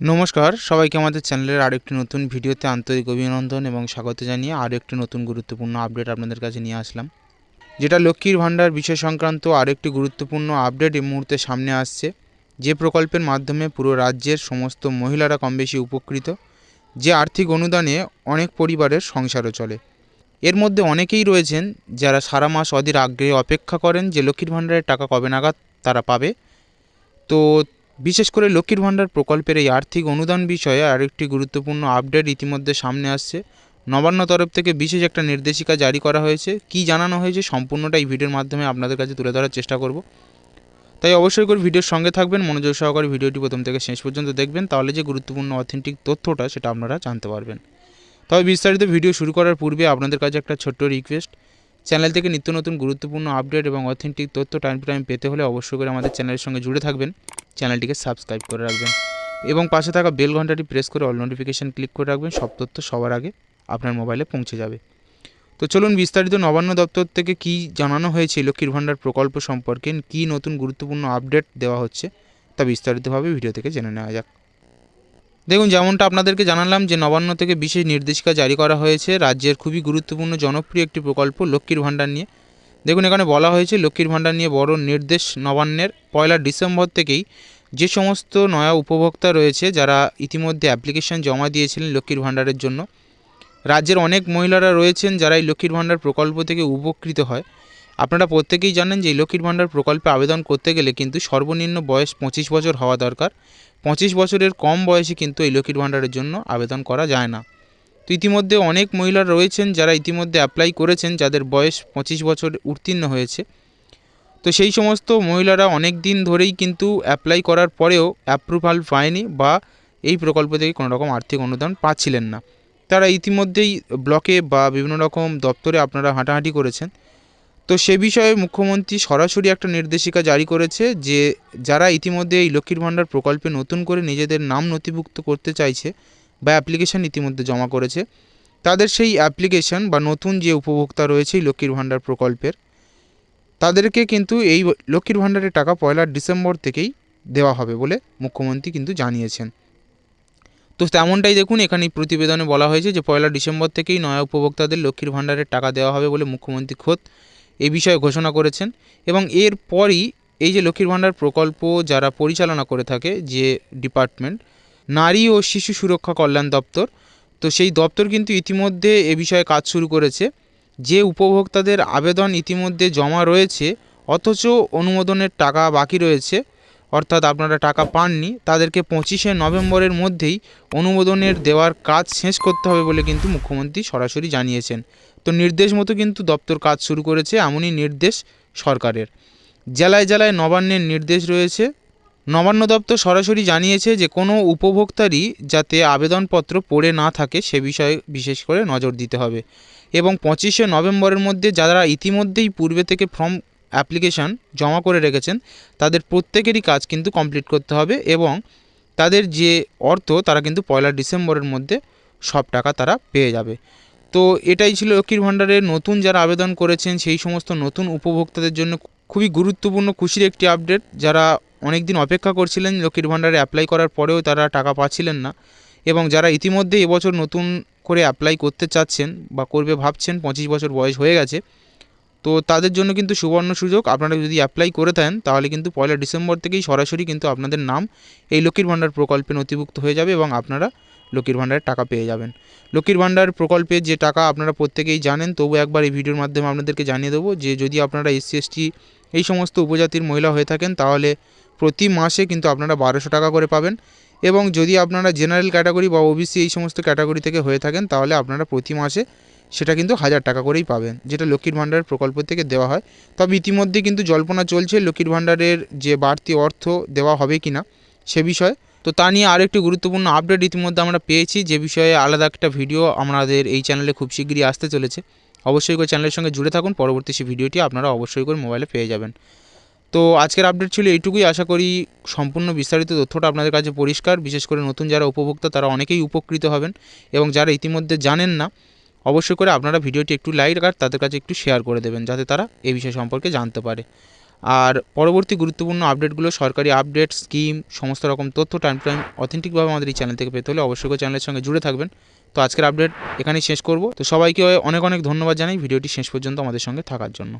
নমস্কার, সবাইকে আমাদের চ্যানেলের আরেকটি নতুন ভিডিওতে আন্তরিক অভিনন্দন এবং স্বাগত জানিয়ে আরও একটি নতুন গুরুত্বপূর্ণ আপডেট আপনাদের কাছে নিয়ে আসলাম। যেটা লক্ষ্মীর ভাণ্ডার বিষয় সংক্রান্ত আরেকটি গুরুত্বপূর্ণ আপডেট এই মুহূর্তে সামনে আসছে। যে প্রকল্পের মাধ্যমে পুরো রাজ্যের সমস্ত মহিলারা কম বেশি উপকৃত, যে আর্থিক অনুদানে অনেক পরিবারের সংসারও চলে। এর মধ্যে অনেকেই রয়েছেন যারা সারা মাস অধীর আগ্রহে অপেক্ষা করেন যে লক্ষ্মীর ভাণ্ডারের টাকা কবে নাগাদ তারা পাবে। তো বিশেষ করে লক্ষ্মীর ভাণ্ডার প্রকল্পের এই আর্থিক অনুদান বিষয়ে আরেকটি গুরুত্বপূর্ণ আপডেট ইতিমধ্যে সামনে আসছে। নবান্ন তরফ থেকে বিশেষ একটা নির্দেশিকা জারি করা হয়েছে। কি জানানো হয়েছে সম্পূর্ণটা এই ভিডিওর মাধ্যমে আপনাদের কাছে তুলে ধরার চেষ্টা করব। তাই অবশ্যই করে ভিডিওর সঙ্গে থাকবেন, মনোযোগ সহকারে ভিডিওটি প্রথম থেকে শেষ পর্যন্ত দেখবেন, তাহলে যে গুরুত্বপূর্ণ অথেন্টিক তথ্যটা সেটা আপনারা জানতে পারবেন। তবে বিস্তারিত ভিডিও শুরু করার পূর্বে আপনাদের কাছে একটা ছোট্ট রিকোয়েস্ট চ্যানেল থেকে নিত্য নতুন গুরুত্বপূর্ণ আপডেট এবং অথেন্টিক তথ্য টাইম টু টাইম পেতে হলে অবশ্যই করে আমাদের চ্যানেলের সঙ্গে জুড়ে থাকবেন। চ্যানেলটিকে সাবস্ক্রাইব করে রাখবেন এবং পাশে থাকা বেল ঘন্টাটি প্রেস করে অল নোটিফিকেশান ক্লিক করে রাখবেন, সব তথ্য সবার আগে আপনার মোবাইলে পৌঁছে যাবে। তো চলুন বিস্তারিত নবান্ন দপ্তর থেকে কি জানানো হয়েছে, লক্ষ্মীর ভাণ্ডার প্রকল্প সম্পর্কে কি নতুন গুরুত্বপূর্ণ আপডেট দেওয়া হচ্ছে তা বিস্তারিতভাবে ভিডিও থেকে জেনে নেওয়া যাক। দেখুন, যেমনটা আপনাদেরকে জানালাম যে নবান্ন থেকে বিশেষ নির্দেশিকা জারি করা হয়েছে, রাজ্যের খুবই গুরুত্বপূর্ণ, জনপ্রিয় একটি প্রকল্প লক্ষ্মীর ভাণ্ডার নিয়ে। দেখুন, এখানে বলা হয়েছে, লক্ষ্মীর ভাণ্ডার নিয়ে বড় নির্দেশ নবান্নের। পয়লা ডিসেম্বর থেকেই যে সমস্ত নয়া উপভোক্তা রয়েছে, যারা ইতিমধ্যে অ্যাপ্লিকেশন জমা দিয়েছিলেন লক্ষ্মীর ভাণ্ডারের জন্য, রাজ্যের অনেক মহিলারা রয়েছেন যারা এই লক্ষ্মীর ভাণ্ডার প্রকল্প থেকে উপকৃত হয়। আপনারা প্রত্যেকেই জানেন যে লক্ষ্মীর ভাণ্ডার প্রকল্পে আবেদন করতে গেলে কিন্তু সর্বনিম্ন বয়স পঁচিশ বছর হওয়া দরকার। পঁচিশ বছরের কম বয়সে কিন্তু এই লক্ষ্মীর ভাণ্ডারের জন্য আবেদন করা যায় না। তো ইতিমধ্যে অনেক মহিলা রয়েছেন যারা ইতিমধ্যে অ্যাপ্লাই করেছেন, যাদের বয়স পঁচিশ বছর উত্তীর্ণ হয়েছে। তো সেই সমস্ত মহিলারা অনেক দিন ধরেই কিন্তু অ্যাপ্লাই করার পরেও অ্যাপ্রুভাল পায়নি বা এই প্রকল্প থেকে কোনো রকম আর্থিক অনুদান পাচ্ছিলেন না। তারা ইতিমধ্যেই ব্লকে বা বিভিন্ন রকম দপ্তরে আপনারা হাঁটাহাঁটি করেছেন। তো সে বিষয়ে মুখ্যমন্ত্রী সরাসরি একটা নির্দেশিকা জারি করেছে যে যারা ইতিমধ্যে এই লক্ষ্মীর ভাণ্ডার প্রকল্পে নতুন করে নিজেদের নাম নথিভুক্ত করতে চাইছে বা অ্যাপ্লিকেশান ইতিমধ্যে জমা করেছে, তাদের সেই অ্যাপ্লিকেশন বা নতুন যে উপভোক্তা রয়েছে এই লক্ষ্মীর ভাণ্ডার প্রকল্পের, তাদেরকে কিন্তু এই লক্ষ্মীর ভাণ্ডারের টাকা পয়লা ডিসেম্বর থেকেই দেওয়া হবে বলে মুখ্যমন্ত্রী কিন্তু জানিয়েছেন। তো তেমনটাই দেখুন, এখানে প্রতিবেদনে বলা হয়েছে যে পয়লা ডিসেম্বর থেকেই নয়া উপভোক্তাদের লক্ষ্মীর ভাণ্ডারের টাকা দেওয়া হবে বলে মুখ্যমন্ত্রী খোদ এই বিষয়ে ঘোষণা করেছেন এবং এর পরই এই যে লক্ষ্মীর ভাণ্ডার প্রকল্প যারা পরিচালনা করে থাকে যে ডিপার্টমেন্ট, নারী ও শিশু সুরক্ষা কল্যাণ দপ্তর, তো সেই দপ্তর কিন্তু ইতিমধ্যে এ বিষয়ে কাজ শুরু করেছে। যে উপভোক্তাদের আবেদন ইতিমধ্যে জমা রয়েছে, অথচ অনুমোদনের টাকা বাকি রয়েছে অর্থাৎ আপনারা টাকা পাননি, তাদেরকে পঁচিশে নভেম্বরের মধ্যেই অনুমোদনের দেওয়ার কাজ শেষ করতে হবে বলে কিন্তু মুখ্যমন্ত্রী সরাসরি জানিয়েছেন। তো নির্দেশ মতো কিন্তু দপ্তর কাজ শুরু করেছে, এমনই নির্দেশ সরকারের। জেলায় জেলায় নবান্নের নির্দেশ রয়েছে। নবান্ন দপ্তর সরাসরি জানিয়েছে যে কোনো উপভোক্তারই যাতে আবেদনপত্র পড়ে না থাকে সে বিষয়ে বিশেষ করে নজর দিতে হবে। এবং পঁচিশে নভেম্বরের মধ্যে যারা ইতিমধ্যেই পূর্বে থেকে ফর্ম অ্যাপ্লিকেশান জমা করে রেখেছেন, তাদের প্রত্যেকেরই কাজ কিন্তু কমপ্লিট করতে হবে এবং তাদের যে অর্থ তারা কিন্তু পয়লা ডিসেম্বরের মধ্যে সব টাকা তারা পেয়ে যাবে। তো এটাই ছিল লক্ষ্মীর ভাণ্ডারের নতুন যারা আবেদন করেছেন, সেই সমস্ত নতুন উপভোক্তাদের জন্য খুবই গুরুত্বপূর্ণ, খুশির একটি আপডেট। যারা অনেক দিন অপেক্ষা করছিলেন লক্ষ্মীর ভাণ্ডারে অ্যাপ্লাই করার পরেও তারা টাকা পাচ্ছিলেন না এবং যারা ইতিমধ্যে এবছর নতুন করে অ্যাপ্লাই করতে চাচ্ছেন বা করবে ভাবছেন, পঁচিশ বছর বয়স হয়ে গেছে তো তাদের জন্য কিন্তু সুবর্ণ সুযোগ। আপনারা যদি অ্যাপ্লাই করে থাকেন, তাহলে কিন্তু পয়লা ডিসেম্বর থেকেই সরাসরি কিন্তু আপনাদের নাম এই লক্ষ্মীর ভাণ্ডার প্রকল্পে নথিভুক্ত হয়ে যাবে এবং আপনারা লক্ষ্মীর ভাণ্ডারের টাকা পেয়ে যাবেন। লক্ষ্মীর ভাণ্ডার প্রকল্পে যে টাকা আপনারা প্রত্যেকেই জানেন, তবু একবার এই ভিডিওর মাধ্যমে আপনাদেরকে জানিয়ে দেবো যে, যদি আপনারা এসসি এসটি এই সমস্ত উপজাতির মহিলা হয়ে থাকেন, তাহলে প্রতি মাসে কিন্তু আপনারা বারোশো টাকা করে পাবেন এবং যদি আপনারা জেনারেল ক্যাটাগরি বা ওবিসি এই সমস্ত ক্যাটাগরি থেকে হয়ে থাকেন, তাহলে আপনারা প্রতি মাসে সেটা কিন্তু হাজার টাকা করেই পাবেন, যেটা লক্ষ্মীর ভাণ্ডার প্রকল্প থেকে দেওয়া হয়। তবে ইতিমধ্যে কিন্তু জল্পনা চলছে লক্ষ্মীর ভাণ্ডারের যে বাড়তি অর্থ দেওয়া হবে কি না সে বিষয়ে। তো তা নিয়ে আরেকটি গুরুত্বপূর্ণ আপডেট ইতিমধ্যে আমরা পেয়েছি, যে বিষয়ে আলাদা একটা ভিডিও আমাদের এই চ্যানেলে খুব শীঘ্রই আসতে চলেছে। অবশ্যই করে চ্যানেলের সঙ্গে জুড়ে থাকুন, পরবর্তী সেই ভিডিওটি আপনারা অবশ্যই করে মোবাইলে পেয়ে যাবেন। তো আজকের আপডেট ছিল এইটুকুই, আশা করি সম্পূর্ণ বিস্তারিত তথ্যটা আপনাদের কাছে পরিষ্কার। বিশেষ করে নতুন যারা উপভোক্তা, তারা অনেকেই উপকৃত হবেন এবং যারা ইতিমধ্যে জানেন না অবশ্যই করে আপনারা ভিডিওটি একটু লাইক আর তাদের কাছে একটু শেয়ার করে দেবেন, যাতে তারা এই বিষয় সম্পর্কে জানতে পারে। আর পরবর্তী গুরুত্বপূর্ণ আপডেটগুলো সরকারি আপডেট স্কিম সমস্ত রকম তথ্য টাইম টাইম অথেন্টিকভাবে আমাদের এই চ্যানেল থেকে পেতে হলে অবশ্যই করে চ্যানেলের সঙ্গে জুড়ে থাকবেন। তো আজকের আপডেট এখানেই শেষ করব। তো সবাইকে অনেক অনেক ধন্যবাদ জানাই ভিডিওটি শেষ পর্যন্ত আমাদের সঙ্গে থাকার জন্য।